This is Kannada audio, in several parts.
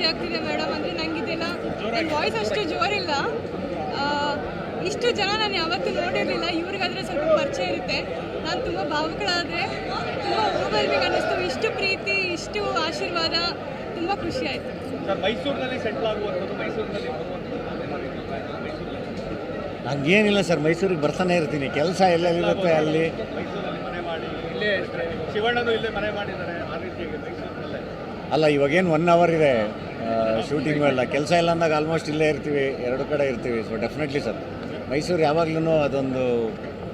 ಖುಷಿ ಆಗ್ತಿದೆ ಮೇಡಮ್ ಅಂದರೆ ನಂಗೆ ಇದೆಲ್ಲ ನನ್ನ ವಾಯ್ಸ್ ಅಷ್ಟು ಜೋರಿಲ್ಲ. ಇಷ್ಟು ಜನ ನಾನು ಯಾವತ್ತೂ ನೋಡಿರಲಿಲ್ಲ. ಇವ್ರಿಗಾದರೆ ಸ್ವಲ್ಪ ಪರಿಚಯ ಇರುತ್ತೆ. ನಾನು ತುಂಬ ಭಾವುಕಳಾದರೆ ತುಂಬ ಓವರ್ವಿಂಗ್ ಅನ್ನಿಸ್ತು. ಇಷ್ಟು ಪ್ರೀತಿ ಇಷ್ಟು ಆಶೀರ್ವಾದ ತುಂಬ ಖುಷಿ ಆಯಿತು. ಸರ್ ಮೈಸೂರಿನಲ್ಲಿ ಸೆಟ್ಲ್ ಆಗುವಂಥದ್ದು ಮೈಸೂರಿನಲ್ಲಿ ಹಂಗೇನಿಲ್ಲ ಸರ್ ಮೈಸೂರಿಗೆ ಬರ್ತಾನೆ ಇರ್ತೀನಿ. ಕೆಲಸ ಎಲ್ಲೆಲ್ಲಿರುತ್ತೆ ಅಲ್ಲಿ. ಶಿವಣ್ಣನು ಇಲ್ಲೇ ಮನೆ ಮಾಡಿದ್ದಾರೆ. ಅಲ್ಲ ಇವಾಗೇನು ಒನ್ ಅವರ್ ಇದೆ. ಶೂಟಿಂಗು ಎಲ್ಲ ಕೆಲಸ ಇಲ್ಲ ಅಂದಾಗ ಆಲ್ಮೋಸ್ಟ್ ಇಲ್ಲೇ ಇರ್ತೀವಿ. ಎರಡು ಕಡೆ ಇರ್ತೀವಿ. So definitely sir. ಮೈಸೂರು ಯಾವಾಗ್ಲೂ ಅದೊಂದು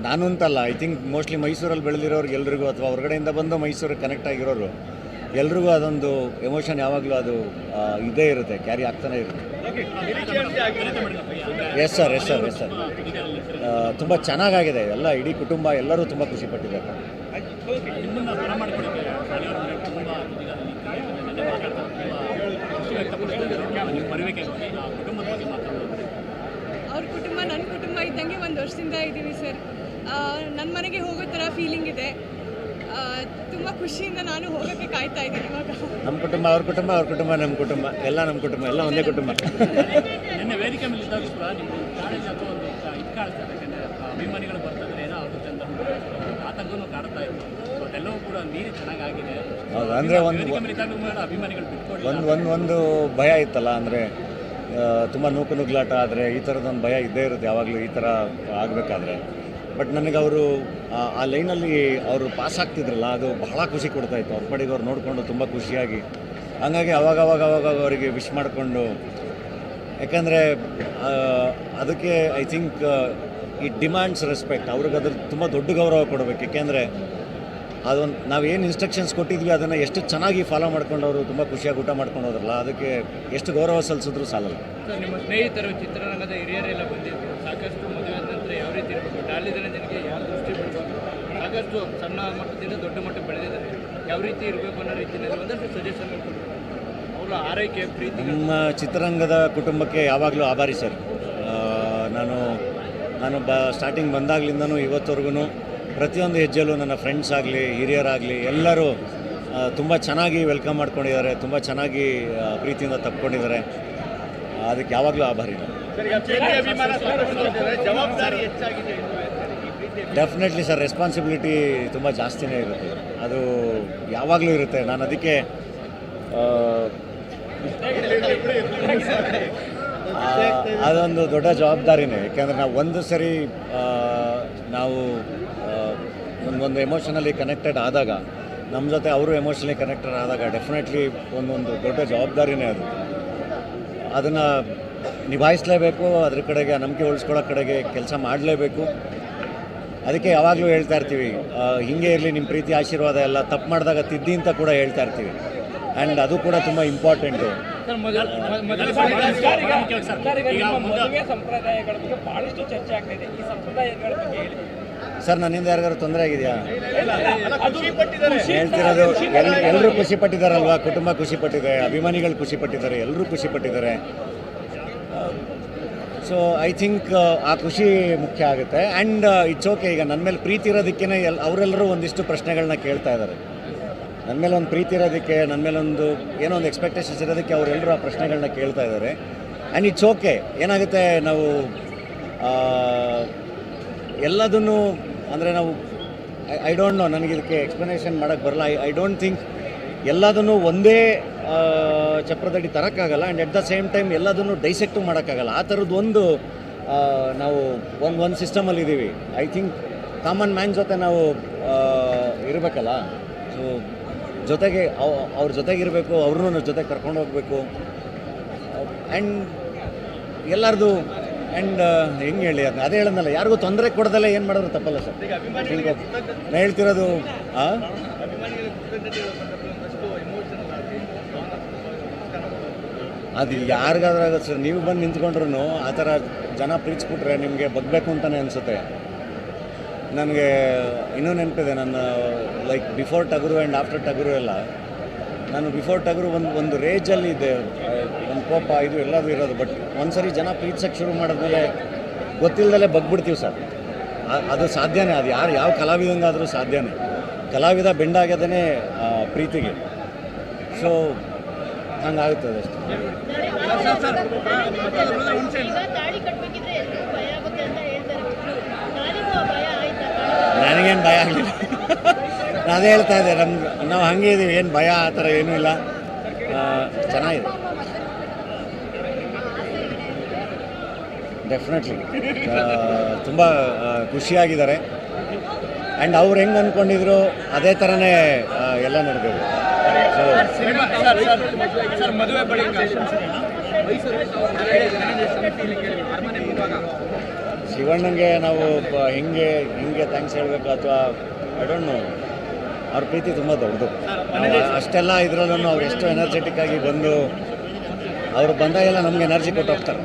ನಾನು ಅಂತಲ್ಲ ಐ ಥಿಂಕ್ ಮೋಸ್ಟ್ಲಿ ಮೈಸೂರಲ್ಲಿ ಬೆಳೆದಿರೋರ್ಗೆ ಎಲ್ರಿಗೂ ಅಥವಾ ಹೊರಗಡೆಯಿಂದ ಬಂದು ಮೈಸೂರಿಗೆ ಕನೆಕ್ಟ್ ಆಗಿರೋರು, ಎಲ್ರಿಗೂ ಅದೊಂದು ಎಮೋಷನ್ ಯಾವಾಗಲೂ ಅದು ಇದೇ ಇರುತ್ತೆ. ಕ್ಯಾರಿ ಆಗ್ತಾನೆ ಇರುತ್ತೆ. Yes sir yes sir yes sir ತುಂಬ ಚೆನ್ನಾಗಾಗಿದೆ. ಎಲ್ಲ ಇಡೀ ಕುಟುಂಬ, ಎಲ್ಲರೂ ತುಂಬ ಖುಷಿ ಅವ್ರ ಕುಟುಂಬ ನನ್ನ ಕುಟುಂಬ ಇದ್ದಂಗೆ ಒಂದು ವರ್ಷದಿಂದ ಇದ್ದೀವಿ ಸರ್. ನನ್ನ ಮನೆಗೆ ಹೋಗೋ ಥರ ಫೀಲಿಂಗ್ ಇದೆ. ತುಂಬ ಖುಷಿಯಿಂದ ನಾನು ಹೋಗೋಕ್ಕೆ ಕಾಯ್ತಾ ಇದ್ದೀನಿ ಇವಾಗ. ನಮ್ಮ ಕುಟುಂಬ ಅವ್ರ ಕುಟುಂಬ ಅವ್ರ ಕುಟುಂಬ ನಮ್ಮ ಕುಟುಂಬ. ಎಲ್ಲ ನಮ್ಮ ಕುಟುಂಬ, ಎಲ್ಲ ಒಂದೇ ಕುಟುಂಬ. ಕೂಡ ಅಥವಾ ಒಂದು ಇದು ಯಾಕಂದರೆ ಅಭಿಮಾನಿಗಳು ಬರ್ತಂದ್ರೆ ಏನೋ ಆಗುತ್ತೆ ಅಂತ ಆತಂಕನೂ ಕಾಡ್ತಾ ಇತ್ತು. ಸೊ ಅದೆಲ್ಲವೂ ಕೂಡ ನೀರು ಚೆನ್ನಾಗಾಗಿದೆ. ಹೌದು ಅಂದರೆ ಒಂದು ಅಭಿಮಾನಿಗಳು ಬಿಟ್ಕೊಡಿ ಒಂದು ಒಂದು ಒಂದು ಭಯ ಇತ್ತಲ್ಲ ಅಂದರೆ ತುಂಬ ನೂಕು ನುಗ್ಲಾಟ ಆದರೆ ಈ ಥರದೊಂದು ಭಯ ಇದ್ದೇ ಇರುತ್ತೆ ಯಾವಾಗಲೂ ಈ ಥರ ಆಗಬೇಕಾದ್ರೆ. ಬಟ್ ನನಗೆ ಅವರು ಆ ಲೈನಲ್ಲಿ ಅವರು ಪಾಸ್ ಆಗ್ತಿದ್ರಲ್ಲ ಅದು ಬಹಳ ಖುಷಿ ಕೊಡ್ತಾ ಇತ್ತು. ಅವ್ರ ಪಡೆಗೆ ಅವ್ರು ನೋಡಿಕೊಂಡು ತುಂಬ ಖುಷಿಯಾಗಿ. ಹಂಗಾಗಿ ಅವಾಗ ಅವಾಗ ಅವಾಗ ಅವರಿಗೆ ವಿಶ್ ಮಾಡಿಕೊಂಡು ಯಾಕಂದರೆ ಅದಕ್ಕೆ I think it demands respect ಅವ್ರಿಗೆ ಅದ್ರ ತುಂಬ ದೊಡ್ಡ ಗೌರವ ಕೊಡಬೇಕು. ಯಾಕೆಂದರೆ, ಅದೊಂದು ಏನು ಇನ್ಸ್ಟ್ರಕ್ಷನ್ಸ್ ಕೊಟ್ಟಿದ್ವಿ, ಅದನ್ನು ಎಷ್ಟು ಚೆನ್ನಾಗಿ ಫಾಲೋ ಮಾಡ್ಕೊಂಡು ಅವರು ತುಂಬ ಖುಷಿಯಾಗಿ ಊಟ ಮಾಡ್ಕೊಂಡು ಹೋದ್ರಲ್ಲ, ಅದಕ್ಕೆ ಎಷ್ಟು ಗೌರವ ಸಲ್ಲಿಸಿದ್ರು ಸಾಲಲ್ಲ. ನಿಮ್ಮ ಸ್ನೇಹಿತರು ಚಿತ್ರರಂಗದ ಹಿರಿಯರೆಲ್ಲ ಬಂದಿದ್ರು. ಸಾಕಷ್ಟು ಮದುವೆ ನಂತರ ಯಾವ ರೀತಿ ಇರಬೇಕು? ಜನರಿಗೆ ಯಾವ ದೃಷ್ಟಿ ಬಿಡಬೇಕು ಸಾಕಷ್ಟು ಸಣ್ಣ ಮಟ್ಟದಿಂದ ದೊಡ್ಡ ಮಟ್ಟ ಬೆಳೆದಿದ್ದಾರೆ. ಯಾವ ರೀತಿ ಇರಬೇಕು ಅನ್ನೋ ರೀತಿಯಲ್ಲಿ ಒಂದಷ್ಟು ಸಜೆಷನ್ ಕೊಡಬೇಕು ನಮ್ಮ ಚಿತ್ರರಂಗದ ಕುಟುಂಬಕ್ಕೆ ಯಾವಾಗಲೂ ಆಭಾರಿ ಸರ್. ನಾನು ನಾನು ಬ ಸ್ಟಾರ್ಟಿಂಗ್ ಬಂದಾಗ್ಲಿಂದನೂ ಇವತ್ತವರೆಗೂ ಪ್ರತಿಯೊಂದು ಹೆಜ್ಜೆಲ್ಲೂ ನನ್ನ ಫ್ರೆಂಡ್ಸ್ ಆಗಲಿ ಹಿರಿಯರಾಗಲಿ ಎಲ್ಲರೂ ತುಂಬ ಚೆನ್ನಾಗಿ ವೆಲ್ಕಮ್ ಮಾಡ್ಕೊಂಡಿದ್ದಾರೆ ತುಂಬ ಚೆನ್ನಾಗಿ ಪ್ರೀತಿಯಿಂದ ತಪ್ಕೊಂಡಿದ್ದಾರೆ. ಅದಕ್ಕೆ ಯಾವಾಗಲೂ ಆಭಾರಿ ಡೆಫಿನೆಟ್ಲಿ ಸರ್ ರೆಸ್ಪಾನ್ಸಿಬಿಲಿಟಿ ತುಂಬ ಜಾಸ್ತಿನೇ ಇರುತ್ತೆ. ಅದು ಯಾವಾಗಲೂ ಇರುತ್ತೆ. ನಾನು ಅದಕ್ಕೆ ಅದೊಂದು ದೊಡ್ಡ ಜವಾಬ್ದಾರಿನೇ. ಯಾಕೆಂದರೆ ನಾವು ಒಂದು ಸರಿ ನಾವು ಒಂದೊಂದು ಎಮೋಷನಲಿ ಕನೆಕ್ಟೆಡ್ ಆದಾಗ ನಮ್ಮ ಜೊತೆ ಅವರು ಎಮೋಷನಲಿ ಕನೆಕ್ಟೆಡ್ ಆದಾಗ ಡೆಫಿನೆಟ್ಲಿ ಒಂದೊಂದು ದೊಡ್ಡ ಜವಾಬ್ದಾರಿನೇ ಅದು. ಅದನ್ನು ನಿಭಾಯಿಸಲೇಬೇಕು, ಅದ್ರ ಕಡೆಗೆ ನಂಬಿಕೆ ಉಳಿಸ್ಕೊಳ್ಳೋ ಕಡೆಗೆ ಕೆಲಸ ಮಾಡಲೇಬೇಕು. ಅದಕ್ಕೆ ಯಾವಾಗಲೂ ಹೇಳ್ತಾ ಇರ್ತೀವಿ ಹಿಂಗೆ ಇರಲಿ ನಿಮ್ಮ ಪ್ರೀತಿ, ಆಶೀರ್ವಾದ ಎಲ್ಲ ತಪ್ಪು ಮಾಡಿದಾಗ ತಿದ್ದಿ ಅಂತ ಕೂಡ ಹೇಳ್ತಾ ಇರ್ತೀವಿ. ಆ್ಯಂಡ್ ಅದು ಕೂಡ ತುಂಬ ಇಂಪಾರ್ಟೆಂಟು ಸರ್ ಮೊದಲ ಮೊದಲ ಸರ್ ಈಗ ಸಂಪ್ರದಾಯಗಳ ಬಗ್ಗೆ ಬಹಳಷ್ಟು ಚರ್ಚೆ ಆಗ್ತಿದೆ. ಈ ಸಂಪ್ರದಾಯಗಳ ಬಗ್ಗೆ ಹೇಳಿ. ಸರ್ ನನ್ನಿಂದ ಯಾರಿಗಾರು ತೊಂದರೆ ಆಗಿದೆಯಾ? ಹೇಳ್ತಿರೋದು ಎಲ್ಲರೂ ಖುಷಿ ಪಟ್ಟಿದ್ದಾರಲ್ವಾ? ಕುಟುಂಬ ಖುಷಿ ಪಟ್ಟಿದೆ ಅಭಿಮಾನಿಗಳು ಖುಷಿ ಪಟ್ಟಿದ್ದಾರೆ ಎಲ್ಲರೂ ಖುಷಿ ಪಟ್ಟಿದ್ದಾರೆ. ಸೊ ಐ ಥಿಂಕ್ ಆ ಖುಷಿ ಮುಖ್ಯ ಆಗುತ್ತೆ. ಆ್ಯಂಡ್ ಇಟ್ಸ್ ಓಕೆ ಈಗ ನನ್ನ ಮೇಲೆ ಪ್ರೀತಿ ಇರೋದಕ್ಕೇ ಎಲ್ ಅವರೆಲ್ಲರೂ ಒಂದಿಷ್ಟು ಪ್ರಶ್ನೆಗಳನ್ನ ಕೇಳ್ತಾ ಇದ್ದಾರೆ. ನನ್ನ ಮೇಲೆ ಒಂದು ಪ್ರೀತಿ ಇರೋದಕ್ಕೆ ನನ್ನ ಮೇಲೆ ಒಂದು ಏನೋ ಒಂದು ಎಕ್ಸ್ಪೆಕ್ಟೇಷನ್ಸ್ ಇರೋದಕ್ಕೆ ಅವರೆಲ್ಲರೂ ಆ ಪ್ರಶ್ನೆಗಳನ್ನ ಕೇಳ್ತಾ ಇದ್ದಾರೆ. ಆ್ಯಂಡ್ ಇಟ್ಸ್ ಓಕೆ ಏನಾಗುತ್ತೆ ನಾವು ಎಲ್ಲದನ್ನು ಅಂದರೆ ನಾವು ಐ ಡೋಂಟ್ ನೋ ನನಗೆ ಇದಕ್ಕೆ ಎಕ್ಸ್ಪ್ಲನೇಷನ್ ಮಾಡೋಕ್ಕೆ ಬರಲ್ಲ. ಐ ಐ ಡೋಂಟ್ ಥಿಂಕ್ ಎಲ್ಲದನ್ನು ಒಂದೇ ಚಪ್ರದಡಿ ತರೋಕ್ಕಾಗಲ್ಲ. And at the same time ಎಲ್ಲದನ್ನು ಡೈಸೆಕ್ಟು ಮಾಡೋಕ್ಕಾಗಲ್ಲ. ಆ ಥರದ್ದು ಒಂದು ನಾವು ಒಂದು ಒಂದು ಸಿಸ್ಟಮಲ್ಲಿ ಇದ್ದೀವಿ ಐ ಥಿಂಕ್ ಕಾಮನ್ ಮ್ಯಾನ್ ಜೊತೆ ನಾವು ಇರಬೇಕಲ್ಲ. ಸೊ ಜೊತೆಗೆ ಅವ್- ಅವ್ರ ಜೊತೆಗಿರಬೇಕು ಅವ್ರನ್ನೂ ನನ್ನ ಜೊತೆಗೆ ಕರ್ಕೊಂಡು ಹೋಗಬೇಕು. ಆ್ಯಂಡ್ ಎಲ್ಲರದು ಆ್ಯಂಡ್ ಹೆಂಗೆ ಹೇಳಿ ಅದನ್ನ ಅದೇ ಹೇಳೋದಲ್ಲ ಯಾರಿಗೂ ತೊಂದರೆ ಕೊಡದಲ್ಲೇ ಏನು ಮಾಡಿದ್ರು ತಪ್ಪಲ್ಲ ಸರ್. ನಾನು ಹೇಳ್ತಿರೋದು ಅದು ಯಾರಿಗಾದ್ರೂ ಸರ್. ನೀವು ಬಂದು ನಿಂತ್ಕೊಂಡ್ರು ಆ ಥರ ಜನ ಪ್ರೀತಿಸ್ಬಿಟ್ರೆ ನಿಮಗೆ ಬಗ್ಬೇಕು ಅಂತಲೇ ಅನಿಸುತ್ತೆ. ನನಗೆ ಇನ್ನೂ ನೆನಪಿದೆ ನನ್ನ like before Tagaru and after Tagaru ಎಲ್ಲ ನಾನು ಬಿಫೋರ್ ಟಗರು ಒಂದು ಒಂದು ರೇಜಲ್ಲಿ ಇದ್ದೆ ಒಂದು ಕೋಪ ಇದು ಎಲ್ಲದೂ ಇರೋದು ಬಟ್ ಒಂದ್ಸರಿ ಜನ ಪ್ರೀತಿಸೋಕ್ಕೆ ಶುರು ಮಾಡಿದ್ಮೇಲೆ ಗೊತ್ತಿಲ್ಲದಲ್ಲೇ ಬಗ್ಬಿಡ್ತೀವಿ ಸರ್ ಅದು ಸಾಧ್ಯನೇ ಅದು ಯಾರು ಯಾವ ಕಲಾವಿದಂಗಾದರೂ ಸಾಧ್ಯನೇ ಕಲಾವಿದ ಬೆಂಡಾಗ್ಯದೇ ಪ್ರೀತಿಗೆ ಸೊ ಹಂಗಾಗುತ್ತದೆ ಅಷ್ಟೇ ಈಗ ತಾಳಿ ಕಟ್ಬೇಕಿದ್ರೆ ಎಲ್ರಿಗೂ ಭಯ ಆಗುತ್ತೆ ಅಂತ ಹೇಳ್ತಾರೆ ಒಬ್ರು ನಾನಿಗೂ ಆ ಭಯ ಆಯ್ತಾ ನನಗೇನು ಭಯ ಆಗಲಿಲ್ಲ. ಅದೇ ಹೇಳ್ತಾ ಇದ್ದೆ ನಮ್ಗೆ ನಾವು ಹಂಗೆ ಇದ್ದೀವಿ ಏನು ಭಯ ಆ ಥರ ಏನೂ ಇಲ್ಲ. ಚೆನ್ನಾಗಿದೆ. ಡೆಫಿನೆಟ್ಲಿ ತುಂಬ ಖುಷಿಯಾಗಿದ್ದಾರೆ. ಆ್ಯಂಡ್ ಅವ್ರು ಹೆಂಗೆ ಅಂದ್ಕೊಂಡಿದ್ರು, ಅದೇ ಥರನೇ ಎಲ್ಲ ಸಿನಿಮಾ ಸರ್ ಶಿವಣ್ಣಂಗೆ ನಾವು ಹೆಂಗೆ ಹೆಂಗೆ ಥ್ಯಾಂಕ್ಸ್ ಹೇಳಬೇಕು ಅಥವಾ ನೋ ಅವ್ರ ಪ್ರೀತಿ ತುಂಬ ದೊಡ್ಡದು. ಅಷ್ಟೆಲ್ಲ ಇದರಲ್ಲೂ ಅವ್ರು ಎಷ್ಟು ಎನರ್ಜೆಟಿಕ್ ಆಗಿ ಬಂದು, ಅವ್ರು ಬಂದಾಗೆಲ್ಲ ನಮ್ಗೆ ಎನರ್ಜಿ ಕೊಟ್ಟು ಹೋಗ್ತಾರೆ.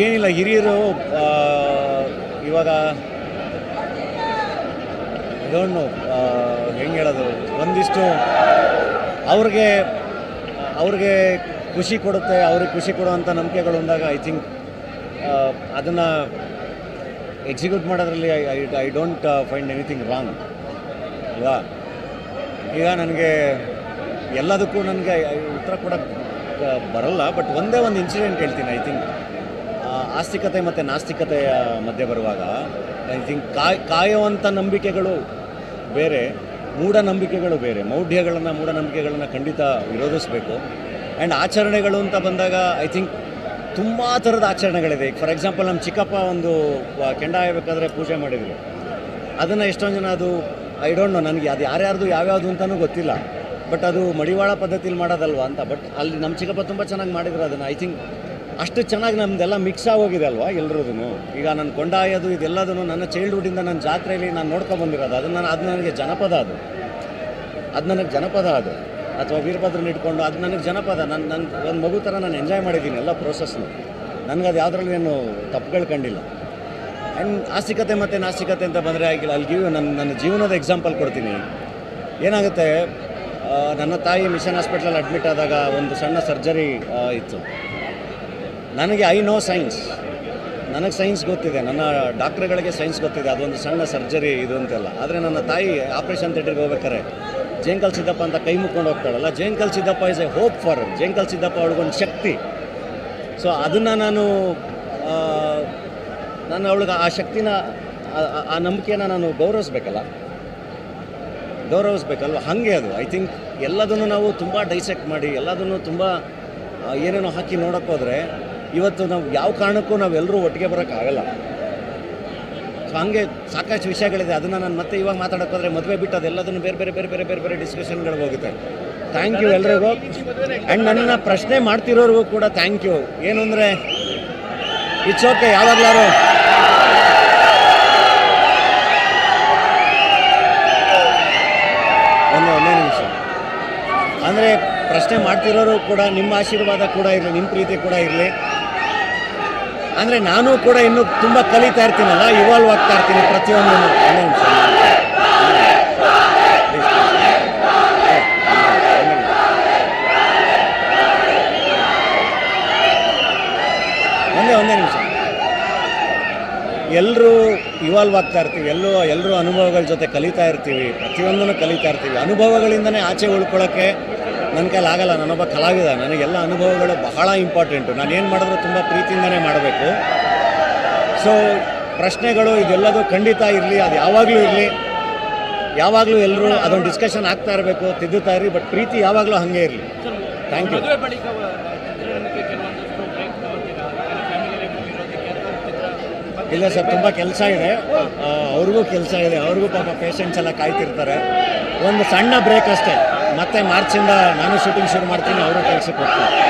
ಏನಿಲ್ಲ, ಹಿರಿಯರು ಇವಾಗ ಡೋಂಟ್ ಹೆಂಗೆ ಹೇಳೋದು? ಒಂದಿಷ್ಟು ಅವ್ರಿಗೆ ಅವ್ರಿಗೆ ಖುಷಿ ಕೊಡುತ್ತೆ, ಅವ್ರಿಗೆ ಖುಷಿ ಕೊಡುವಂಥ ನಂಬಿಕೆಗಳು ಬಂದಾಗ ಐ ಥಿಂಕ್ ಅದನ್ನು ಎಕ್ಸಿಕ್ಯೂಟ್ ಮಾಡೋದ್ರಲ್ಲಿ I I I don't find anything wrong ಅಲ್ವಾ? ಈಗ ನನಗೆ ಎಲ್ಲದಕ್ಕೂ ನನಗೆ ಉತ್ತರ ಕೊಡೋಕ್ಕೆ ಬರಲ್ಲ ಬಟ್ ಒಂದೇ ಒಂದು ಇನ್ಸಿಡೆಂಟ್ ಹೇಳ್ತೀನಿ ಐ ಥಿಂಕ್ ಆಸ್ತಿಕತೆ ಮತ್ತು ನಾಸ್ತಿಕತೆಯ ಮಧ್ಯೆ ಬರುವಾಗ ಐ ಥಿಂಕ್ ಕಾಯ್ ಕಾಯುವಂಥ ನಂಬಿಕೆಗಳು ಬೇರೆ, ಮೂಢನಂಬಿಕೆಗಳು ಬೇರೆ. ಮೌಢ್ಯಗಳನ್ನು, ಮೂಢನಂಬಿಕೆಗಳನ್ನು ಖಂಡಿತ ವಿರೋಧಿಸಬೇಕು. ಆ್ಯಂಡ್ ಆಚರಣೆಗಳು ಅಂತ ಬಂದಾಗ ಐ ಥಿಂಕ್ ತುಂಬ ಥರದ ಆಚರಣೆಗಳಿದೆ. ಈಗ ಫಾರ್ ಎಕ್ಸಾಂಪಲ್ ನಮ್ಮ ಚಿಕ್ಕಪ್ಪ ಒಂದು ಕೆಂಡ ಹಾಯಬೇಕಾದ್ರೆ ಪೂಜೆ ಮಾಡಿದರು. ಅದನ್ನು ಎಷ್ಟೊಂದು ಜನ ಅದು ಐ ಡೋಂಟ್ ನೋ ನನಗೆ ಅದು ಯಾರ್ಯಾರ್ದು, ಯಾವ್ಯಾವುದು ಅಂತಲೂ ಗೊತ್ತಿಲ್ಲ. ಬಟ್ ಅದು ಮಡಿವಾಳ ಪದ್ಧತಿಲಿ ಮಾಡೋದಲ್ವಾ ಅಂತ. ಬಟ್ ಅಲ್ಲಿ ನಮ್ಮ ಚಿಕ್ಕಪ್ಪ ತುಂಬ ಚೆನ್ನಾಗಿ ಮಾಡಿದ್ರು ಅದನ್ನು. ಐ ಥಿಂಕ್ ಅಷ್ಟು ಚೆನ್ನಾಗಿ ನಮ್ಮದೆಲ್ಲ ಮಿಕ್ಸ್ ಆಗೋಗಿದೆ ಅಲ್ವಾ ಎಲ್ಲರದೂ ಈಗ ನನ್ನ ಕೊಂಡಾಯೋದು ಇದೆಲ್ಲದೂ ನನ್ನ ಚೈಲ್ಡ್ಹುಡ್ಡಿಂದ ನನ್ನ ಜಾತ್ರೆಯಲ್ಲಿ ನಾನು ನೋಡ್ಕೊಂಬಂದಿರೋದು ಅದು ನಾನು, ಅದು ನನಗೆ ಜನಪದ ಅದು. ಅದು ನನಗೆ ಜನಪದ ಅದು. ಅಥವಾ ವೀರಭದ್ರನ ಇಟ್ಕೊಂಡು ಅದು ನನಗೆ ಜನಪದ. ನನ್ನ ನನ್ನ ಒಂದು ಮಗು ಥರ ನಾನು ಎಂಜಾಯ್ ಮಾಡಿದ್ದೀನಿ ಎಲ್ಲ ಪ್ರೋಸೆಸ್ನು ನನಗೆ ಅದು ಯಾವುದ್ರಲ್ಲೂ ಏನು ತಪ್ಪುಗಳು ಕಂಡಿಲ್ಲ. ಆ್ಯಂಡ್ ಆಸ್ತಿಕತೆ ಮತ್ತು ನಾಸ್ತಿಕತೆ ಅಂತ ಬಂದರೆ ಆಗಿಲ್ಲ. ಅಲ್ಲಿ ಗಿವ್ ನನ್ನ ನನ್ನ ಜೀವನದ ಎಕ್ಸಾಂಪಲ್ ಕೊಡ್ತೀನಿ. ಏನಾಗುತ್ತೆ ನನ್ನ ತಾಯಿ ಮಿಷನ್ ಹಾಸ್ಪಿಟ್ಲಲ್ಲಿ ಅಡ್ಮಿಟ್ ಆದಾಗ ಒಂದು ಸಣ್ಣ ಸರ್ಜರಿ ಇತ್ತು. ನನಗೆ ಐ ನೋ ಸೈನ್ಸ್ ನನಗೆ ಸೈನ್ಸ್ ಗೊತ್ತಿದೆ. ನನ್ನ ಡಾಕ್ಟ್ರುಗಳಿಗೆ ಸೈನ್ಸ್ ಗೊತ್ತಿದೆ. ಅದೊಂದು ಸಣ್ಣ ಸರ್ಜರಿ ಇದು ಅಂತೆಲ್ಲ. ಆದರೆ ನನ್ನ ತಾಯಿ ಆಪ್ರೇಷನ್ ಥಿಯೇಟರ್ಗೆ ಹೋಗ್ಬೇಕಾರೆ ಜೇಂಕಲ್ ಸಿದ್ದಪ್ಪ ಅಂತ ಕೈ ಮುಕ್ಕೊಂಡು ಹೋಗ್ತಾಳಲ್ಲ Jenkal Siddappa is a hope for Jenkal Siddappa ಅವಳಿಗೊಂದು ಶಕ್ತಿ. ಸೊ ಅದನ್ನು ನಾನು ನಾನು ಅವಳಿಗೆ ಆ ಶಕ್ತಿನ, ಆ- ನಂಬಿಕೆನ ನಾನು ಗೌರವಿಸ್ಬೇಕಲ್ಲ? ಗೌರವಿಸ್ಬೇಕಲ್ವ? ಹಾಗೆ ಅದು. ಐ ಥಿಂಕ್ ಎಲ್ಲದನ್ನು ನಾವು ತುಂಬ ಡೈಸೆಕ್ಟ್ ಮಾಡಿ, ಎಲ್ಲದನ್ನು ತುಂಬ ಏನೇನೋ ಹಾಕಿ ನೋಡೋಕೆ ಹೋದರೆ ಇವತ್ತು ನಾವು ಯಾವ ಕಾರಣಕ್ಕೂ ನಾವೆಲ್ಲರೂ ಒಟ್ಟಿಗೆ ಬರೋಕ್ಕಾಗಲ್ಲ. ಸೊ ಹಂಗೆ ಸಾಕಷ್ಟು ವಿಷಯಗಳಿದೆ. ಅದನ್ನು ನಾನು ಮತ್ತೆ ಇವಾಗ ಮಾತಾಡೋಕೆ ಹೋದರೆ ಮದುವೆ ಬಿಟ್ಟು ಅದೆಲ್ಲದನ್ನು ಬೇರೆ ಬೇರೆ ಬೇರೆ ಬೇರೆ ಬೇರೆ ಬೇರೆ ಡಿಸ್ಕಷನ್ಗಳಿಗೆ ಹೋಗುತ್ತೆ. ಥ್ಯಾಂಕ್ ಯು ಎಲ್ರಿಗೂ. ಆ್ಯಂಡ್ ನನ್ನನ್ನು ಪ್ರಶ್ನೆ ಮಾಡ್ತಿರೋರಿಗೂ ಕೂಡ ಥ್ಯಾಂಕ್ ಯು ಏನು ಅಂದರೆ ಇಟ್ಸ್ ಓಕೆ ಯಾವಾಗಲಾರು. ಒಂದು ಒಂದೇ ನಿಮಿಷ. ಅಂದರೆ ಪ್ರಶ್ನೆ ಮಾಡ್ತಿರೋರು ಕೂಡ ನಿಮ್ಮ ಆಶೀರ್ವಾದ ಕೂಡ ಇರಲಿ, ನಿಮ್ಮ ಪ್ರೀತಿ ಕೂಡ ಇರಲಿ. ಅಂದರೆ ನಾನು ಕೂಡ ಇನ್ನೂ ತುಂಬ ಕಲಿತಾ ಇರ್ತೀನಲ್ಲ ಇವಾಲ್ವ್ ಆಗ್ತಾ ಇರ್ತೀನಿ ಪ್ರತಿಯೊಂದು ಒಂದೇ ಒಂದೇ ನಿಮಿಷ. ಎಲ್ಲರೂ ಇವಾಲ್ವ್ ಆಗ್ತಾ ಇರ್ತೀವಿ ಎಲ್ಲರೂ ಎಲ್ಲರೂ ಅನುಭವಗಳ ಜೊತೆ ಕಲಿತಾ ಇರ್ತೀವಿ, ಪ್ರತಿಯೊಂದನ್ನು ಕಲಿತಾ ಇರ್ತೀವಿ. ಅನುಭವಗಳಿಂದನೇ ಆಚೆ ಉಳ್ಕೊಳ್ಳೋಕ್ಕೆ ನನ್ನ ಕೈಲಿ ಆಗಲ್ಲ ನಾನೊಬ್ಬ ಕಲಾವಿದ. ನನಗೆಲ್ಲ ಅನುಭವಗಳು ಬಹಳ ಇಂಪಾರ್ಟೆಂಟು ನಾನು ಏನು ಮಾಡಿದ್ರು ತುಂಬ ಪ್ರೀತಿಯಿಂದನೇ ಮಾಡಬೇಕು. ಸೊ ಪ್ರಶ್ನೆಗಳು ಇದೆಲ್ಲದೂ ಖಂಡಿತ ಇರಲಿ ಅದು ಯಾವಾಗಲೂ ಇರಲಿ. ಯಾವಾಗಲೂ ಎಲ್ಲರೂ ಅದೊಂದು ಡಿಸ್ಕಷನ್ ಆಗ್ತಾ ಇರಬೇಕು ತಿದ್ದುತ್ತಾ ಇರಲಿ ಬಟ್ ಪ್ರೀತಿ ಯಾವಾಗಲೂ ಹಾಗೆ ಇರಲಿ. ಥ್ಯಾಂಕ್ ಯು ಇಲ್ಲ ಸರ್ ತುಂಬ ಕೆಲಸ ಇದೆ. ಅವ್ರಿಗೂ ಕೆಲಸ ಇದೆ. ಅವ್ರಿಗೂ ಪಾಪ ಪೇಷಂಟ್ಸ್ ಎಲ್ಲ ಕಾಯ್ತಿರ್ತಾರೆ. ಒಂದು ಸಣ್ಣ ಬ್ರೇಕ್ ಅಷ್ಟೇ. ಮತ್ತೆ ಮಾರ್ಚಿಂದ ನಾನು ಶೂಟಿಂಗ್ ಶುರು ಮಾಡ್ತೀನಿ, ಅವರು ಕೆಲಸಕ್ಕೆ ಹೋಗ್ತಾರೆ.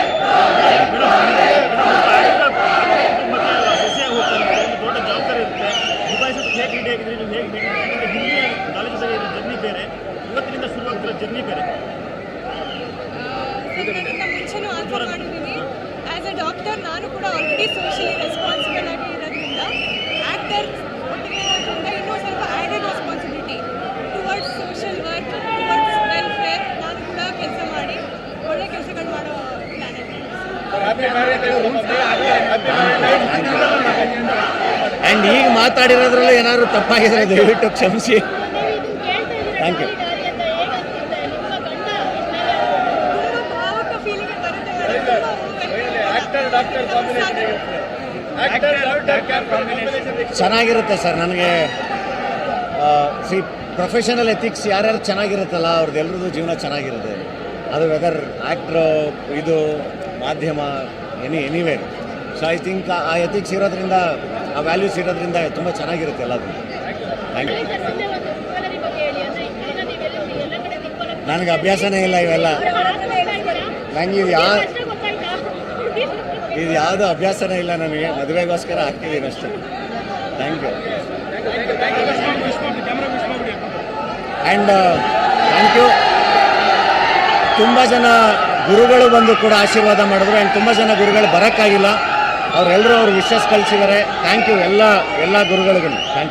ಆ್ಯಸ್ ಅ ಡಾಕ್ಟರ್ ನಾನು ಕೂಡ ಆಲ್ರೆಡಿ ಸೋಷಿಯಲಿ ರೆಸ್ಪಾನ್ಸಿಬಲ್ ಆಗಿ ಇರೋದ್ರಿಂದ ಆ್ಯಕ್ಟರ್ ಒಟ್ಟಿಗೆ ಇರೋದ್ರಿಂದ ಇನ್ನೂ ಸ್ವಲ್ಪ added responsibility towards social work towards welfare ನಾನು ಕೂಡ ಕೆಲಸ ಮಾಡಿ ಒಳ್ಳೆ ಕೆಲಸಗಳು ಮಾಡೋ ಪ್ಲ್ಯಾನ್ ಆ್ಯಂಡ್ ಈಗ ಮಾತಾಡಿರೋದ್ರಲ್ಲೂ ಏನಾದ್ರು ತಪ್ಪಾಗಿದ್ರೆ ದಯವಿಟ್ಟು ಕ್ಷಮಿಸಿ. ಥ್ಯಾಂಕ್ ಯು ಚೆನ್ನಾಗಿರುತ್ತೆ ಸರ್, ನನಗೆ ಸಿ ಪ್ರೊಫೆಷನಲ್ ಎಥಿಕ್ಸ್ ಯಾರ್ಯಾರು ಚೆನ್ನಾಗಿರುತ್ತಲ್ಲ ಅವ್ರದ್ದು ಎಲ್ರದ್ದು ಜೀವನ ಚೆನ್ನಾಗಿರುತ್ತೆ. ಅದು ವೆದರ್ ಆ್ಯಕ್ಟ್ರು ಇದು ಮಾಧ್ಯಮ any anyway so I think ಆ ಎಥಿಕ್ಸ್ ಇರೋದ್ರಿಂದ, ಆ ವ್ಯಾಲ್ಯೂಸ್ ಇರೋದ್ರಿಂದ ತುಂಬ ಚೆನ್ನಾಗಿರುತ್ತೆ ಎಲ್ಲದು ಥ್ಯಾಂಕ್ ಯು ನನಗೆ ಅಭ್ಯಾಸನೇ ಇಲ್ಲ ಇವೆಲ್ಲ. ನನಗೆ ಇದು ಯಾ ಇದು ಯಾವುದೂ ಅಭ್ಯಾಸನೇ ಇಲ್ಲ ನನಗೆ. ಮದುವೆಗೋಸ್ಕರ ಹಾಕ್ತಿದ್ದೀನಿ ಅಷ್ಟೇ. Thank you and thank you ತುಂಬ ಜನ ಗುರುಗಳು ಬಂದು ಕೂಡ ಆಶೀರ್ವಾದ ಮಾಡಿದ್ರು. ಆ್ಯಂಡ್ ತುಂಬ ಜನ ಗುರುಗಳು ಬರೋಕ್ಕಾಗಿಲ್ಲ. ಅವರೆಲ್ಲರೂ ಅವ್ರ ವಿಶ್ವಾಸ ಕಳಿಸಿದ್ದಾರೆ ಥ್ಯಾಂಕ್ ಯು ಎಲ್ಲ ಎಲ್ಲ ಗುರುಗಳಿಗೂ. Thank you